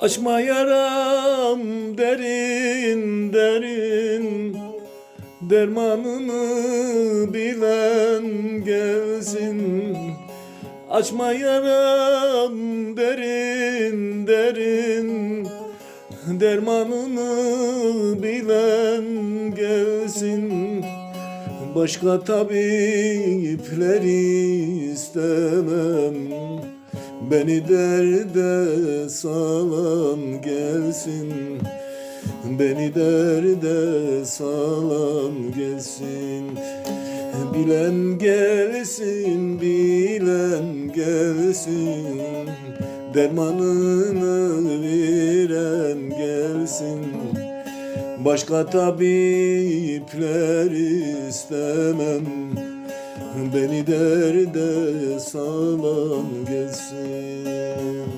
Açma yaram derin derin. Dermanını bilen gelsin. Açma yaram derin derin. Dermanını bilen gelsin. Başka tabipleri istemem Beni derde salan gelsin. Beni derde salan gelsin. Bilen gelsin, bilen gelsin. Dermanını veren gelsin. Başka tabipler istemem Beni derde salan gelsin.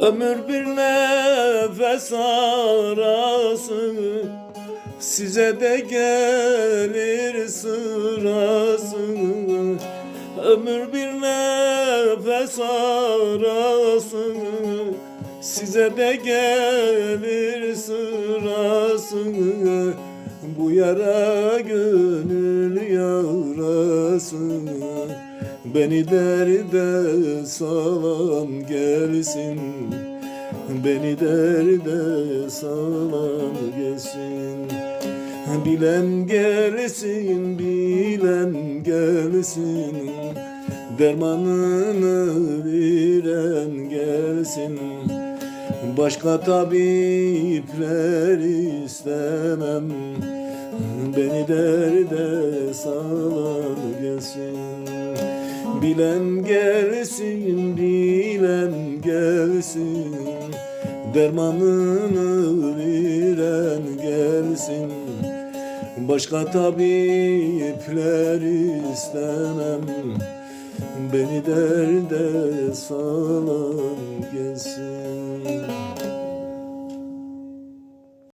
Ömür bir nefes arası Size de gelir sırası. Ömür bir nefes arası Size de gelir sırası. Bu yara gönül yarası Beni derde salan gelsin Beni derde salan gelsin. Bilen gelsin, bilen gelsin. Dermanını veren gelsin. Başka tabipler istemem. Beni derde salan gelsin Bilen gelsin, bilen gelsin. Dermanını veren gelsin. Başka tabipler istemem. Beni derde salan